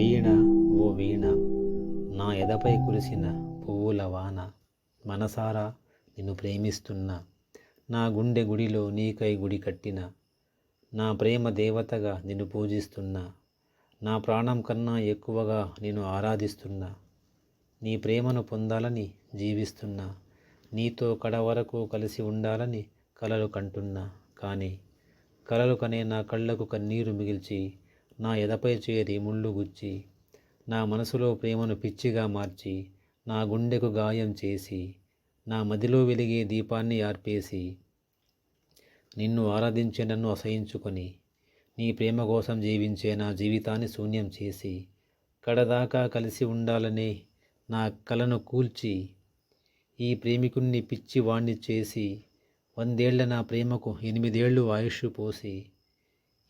వీణ ఓ వీణ నా ఎదపై కురిసిన పువ్వుల వాన మనసారా నిన్ను ప్రేమిస్తున్నా. నా గుండె గుడిలో నీకై గుడి కట్టిన. నా ప్రేమ దేవతగా నిన్ను పూజిస్తున్నా. నా ప్రాణం కన్నా ఎక్కువగా నేను ఆరాధిస్తున్నా. నీ ప్రేమను పొందాలని జీవిస్తున్నా. నీతో కడ వరకు కలిసి ఉండాలని కలలు కంటున్నా. కానీ కలలు కనే నా కళ్ళకు కన్నీరు మిగిల్చి నా ఎదపై చేరి ముళ్ళు గుచ్చి నా మనసులో ప్రేమను పిచ్చిగా మార్చి నా గుండెకు గాయం చేసి నా మదిలో వెలిగే దీపాన్ని ఆర్పేసి నిన్ను ఆరాధించే నన్ను అసహించుకొని నీ ప్రేమ కోసం జీవించే నా జీవితాన్ని శూన్యం చేసి కడదాకా కలిసి ఉండాలనే నా కలను కూల్చి ఈ ప్రేమికుణ్ణి పిచ్చి వాణ్ణి చేసి వందేళ్ళ నా ప్రేమకు ఎనిమిదేళ్ళు ఆయుష్ పోసి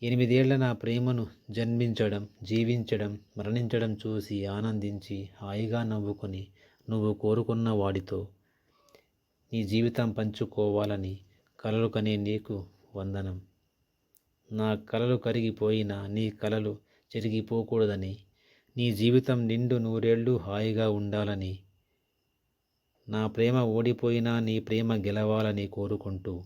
ఎనిమిదేళ్ళ నా ప్రేమను జన్మించడం జీవించడం మరణించడం చూసి ఆనందించి హాయిగా నవ్వుకొని నువ్వు కోరుకున్న వాడితో నీ జీవితం పంచుకోవాలని కలలు కనే నీకు వందనం. నా కలలు కరిగిపోయినా నీ కలలు చెరిగిపోకూడదని నీ జీవితం నిండు నూరేళ్ళు హాయిగా ఉండాలని నా ప్రేమ ఓడిపోయినా నీ ప్రేమ గెలవాలని కోరుకుంటూ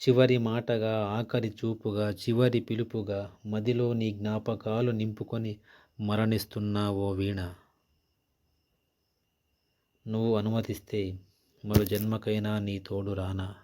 చివరి మాటగా ఆఖరి చూపుగా చివరి పిలుపుగా మదిలో నీ జ్ఞాపకాలు నింపుకొని మరణిస్తున్నావో వీణ. నువ్వు అనుమతిస్తే మరో జన్మకైనా నీ తోడు రానా.